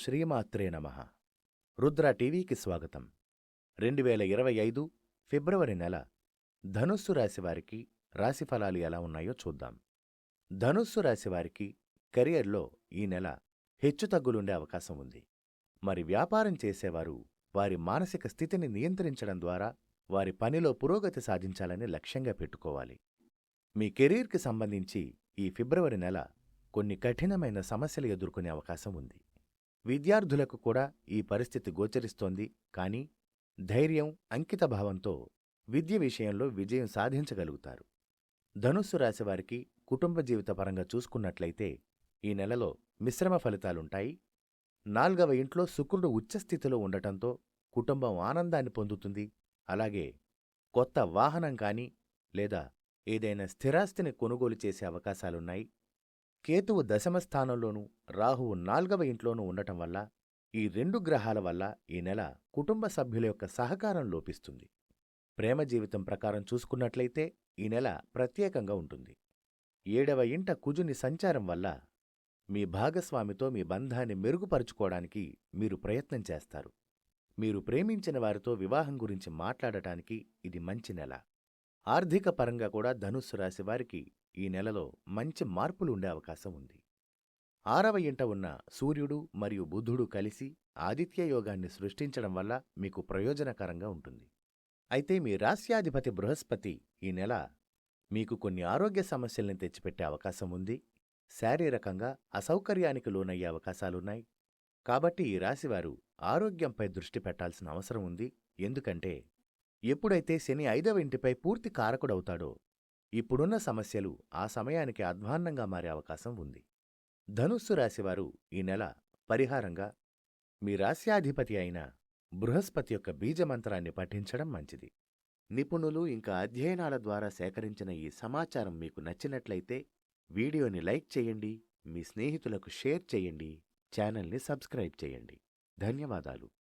శ్రీమాత్రే నమ. రుద్ర టీవీకి స్వాగతం. రెండు వేల ఇరవై ఐదు ఫిబ్రవరి నెల ధనుస్సు రాశివారికి రాశిఫలాలు ఎలా ఉన్నాయో చూద్దాం. ధనుస్సు రాశివారికి కెరియర్లో ఈ నెల హెచ్చుతగ్గులుండే అవకాశం ఉంది. మరి వ్యాపారం చేసేవారు వారి మానసిక స్థితిని నియంత్రించడం ద్వారా వారి పనిలో పురోగతి సాధించాలని లక్ష్యంగా పెట్టుకోవాలి. మీ కెరీర్కి సంబంధించి ఈ ఫిబ్రవరి నెల కొన్ని కఠినమైన సమస్యలు ఎదుర్కొనే అవకాశం ఉంది. విద్యార్థులకు కూడా ఈ పరిస్థితి గోచరిస్తోంది. కానీ ధైర్యం అంకితభావంతో విద్య విషయంలో విజయం సాధించగలుగుతారు. ధనుస్సు రాశివారికి కుటుంబ జీవిత పరంగా చూసుకున్నట్లయితే ఈ నెలలో మిశ్రమ ఫలితాలుంటాయి. నాల్గవ ఇంట్లో శుక్రుడు ఉచ్చస్థితిలో ఉండటంతో కుటుంబం ఆనందాన్ని పొందుతుంది. అలాగే కొత్త వాహనం కానీ లేదా ఏదైనా స్థిరాస్తిని కొనుగోలు చేసే అవకాశాలున్నాయి. కేతువు దశమ స్థానంలోనూ రాహువు నాల్గవ ఇంట్లోనూ ఉండటం వల్ల ఈ రెండు గ్రహాల వల్ల ఈ నెల కుటుంబ సభ్యుల యొక్క సహకారం లోపిస్తుంది. ప్రేమ జీవితం ప్రకారం చూసుకున్నట్లయితే ఈ నెల ప్రత్యేకంగా ఉంటుంది. ఏడవ ఇంట కుజుని సంచారం వల్ల మీ భాగస్వామితో మీ బంధాన్ని మెరుగుపరుచుకోవడానికి మీరు ప్రయత్నం చేస్తారు. మీరు ప్రేమించిన వారితో వివాహం గురించి మాట్లాడటానికి ఇది మంచి నెల. ఆర్థిక పరంగా కూడా ధనుస్సు రాశి వారికి ఈ నెలలో మంచి మార్పులు ఉండే అవకాశం ఉంది. ఆరవ ఇంట ఉన్న సూర్యుడు మరియు బుధుడు కలిసి ఆదిత్య యోగాన్ని సృష్టించడం వల్ల మీకు ప్రయోజనకరంగా ఉంటుంది. అయితే మీ రాస్యాధిపతి బృహస్పతి ఈ నెల మీకు కొన్ని ఆరోగ్య సమస్యల్ని తెచ్చిపెట్టే అవకాశం ఉంది. శారీరకంగా అసౌకర్యానికి లోనయ్యే అవకాశాలున్నాయి. కాబట్టి ఈ రాశివారు ఆరోగ్యంపై దృష్టి పెట్టాల్సిన అవసరం ఉంది. ఎందుకంటే ఎప్పుడైతే శని ఐదవ ఇంటిపై పూర్తి కారకుడవుతాడో ఇప్పుడున్న సమస్యలు ఆ సమయానికి అధ్వాన్నంగా మారే అవకాశం ఉంది. ధనుస్సు రాశివారు ఈ నెల పరిహారంగా మీ రాశ్యాధిపతి అయిన బృహస్పతి యొక్క బీజమంత్రాన్ని పఠించడం మంచిది. నిపుణులు ఇంకా అధ్యయనాల ద్వారా సేకరించిన ఈ సమాచారం మీకు నచ్చినట్లయితే వీడియోని లైక్ చేయండి మీ స్నేహితులకు షేర్ చేయండి ఛానల్ని సబ్స్క్రైబ్ చేయండి. ధన్యవాదాలు.